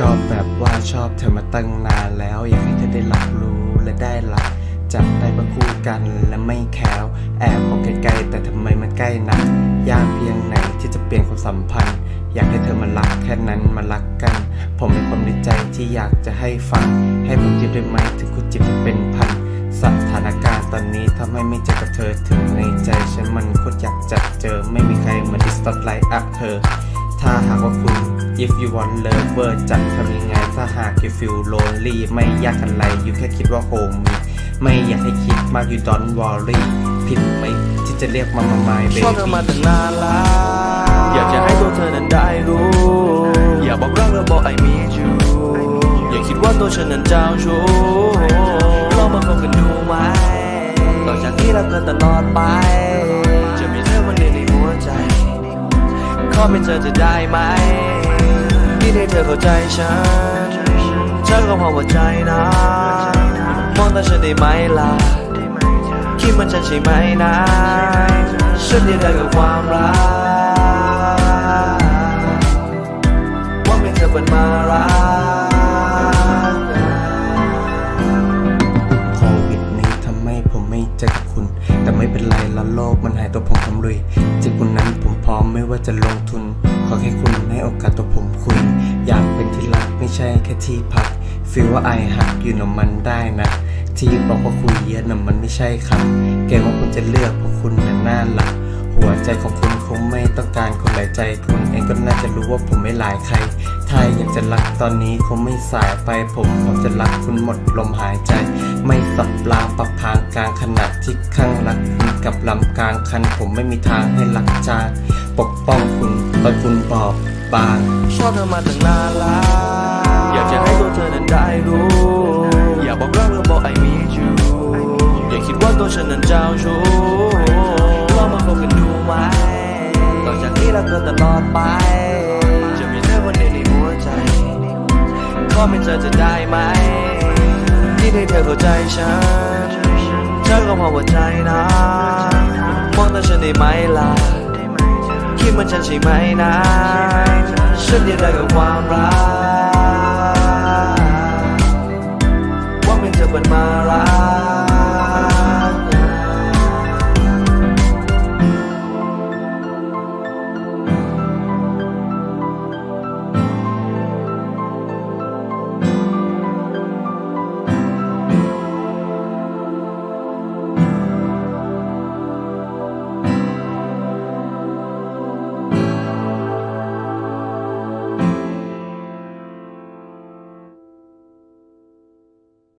ก็แบบว่าชอบเธอมาตั้งนานแล้ว อยากให้เธอได้รับรู้และได้รักจับได้มาคู่กันและไม่แคล้วแอบมองไกลๆแต่ทำไมมันใกล้นักยากเพียงไหนที่จะเปลี่ยนความสัมพันธ์ อยากให้เธอมารักแค่นั้นมารักกัน ผมมีความในใจที่อยากจะให้ฟัง ให้ผมจิบได้ไหมถึงคุณจิบจะเป็นพันสถานการณ์ตอนนี้ทำให้ไม่เจอกับเธอถึงในใจฉันมันโคตรอยากจะเจอไม่มีใครมาดิสตอ t ไลท์อัพเธอ ถ้าหากว่าคุณ if you want lover จะทำยังไง ถ้าหาก you feel lonely ไม่ยากอะไร you แค่คิดว่า home ไม่อยากให้คิดมาก you don't worry ผิดไหมที่จะเรียกมามา my ชอบเธอมาตั้งนานแล้วอยากจะให้ตัวเธอนั้นได้รู้ อย่าบอกรักแล้วบอก I need you อย่าคิดว่าตัวฉันนั้นเจ้าชู้ลองมาคบกันดูไหมต่อจากนี้เราก็ตลอดไป จะมีเธอคนเดียวในหัวใจ ขอไป็นเธอจะได้ไหมที่ให้เธอเข้าใจฉันฉันก็พอหัวใจนะมองตาฉันได้ไหมล่ะคิดมันฉันใช่ไหมนะฉันเดียวดายกับความรัก ไม่เจอกับคุณ แต่ไม่เป็นไรละโลกมันหายตัวผมทำเลยจิตคุณนั้นผมพร้อมไม่ว่าจะลงทุน ขอแค่คุณให้โอกาสตัวผมคุย อยากเป็นที่รักไม่ใช่แค่ที่พักฟีลว่าไอหักอยู่นะมันได้นะ ที่บอกว่าคุยเยอะนะมันไม่ใช่ครับเกรงว่าคุณจะเลือกเพราะคุณน่ะน่ารักหัว ใจของคุณคงไม่ต้องการคนหลายใจ คุณเองก็น่าจะรู้ว่าผมไม่หลายใคร ถ้าอยากจะรักตอนนี้คงไม่สายไปผมพร้อมจะรักคุณหมดลมหายใจ ไม่สับปลาปรับพางกลางขนาดที่ข้างรักคุณกับลำกลางคัน ผมไม่มีทางให้รักจางปกป้องคุณตอนคุณบอบบางชอบเธอมาตั้งนานแล้วอยากจะให้ตัวเธอนั้นได้รู้ อย่าบอกรักแล้วบอก I need you อย่าคิดว่าตัวฉันนั้นเจ้าชู้ จากนี้เราก็ตลอดไป จะมีเธอคนเดียวในหัวใจขอเป็นเธอจะได้ไหม ที่ให้เธอเข้าใจฉันฉันก็พอหัวใจนะมองตาฉันได้ไหมล่ะคิดเหมันฉันใช่ไหมนะฉันเดียวดายกับความรักว่าไม่เธอเป็นมารัก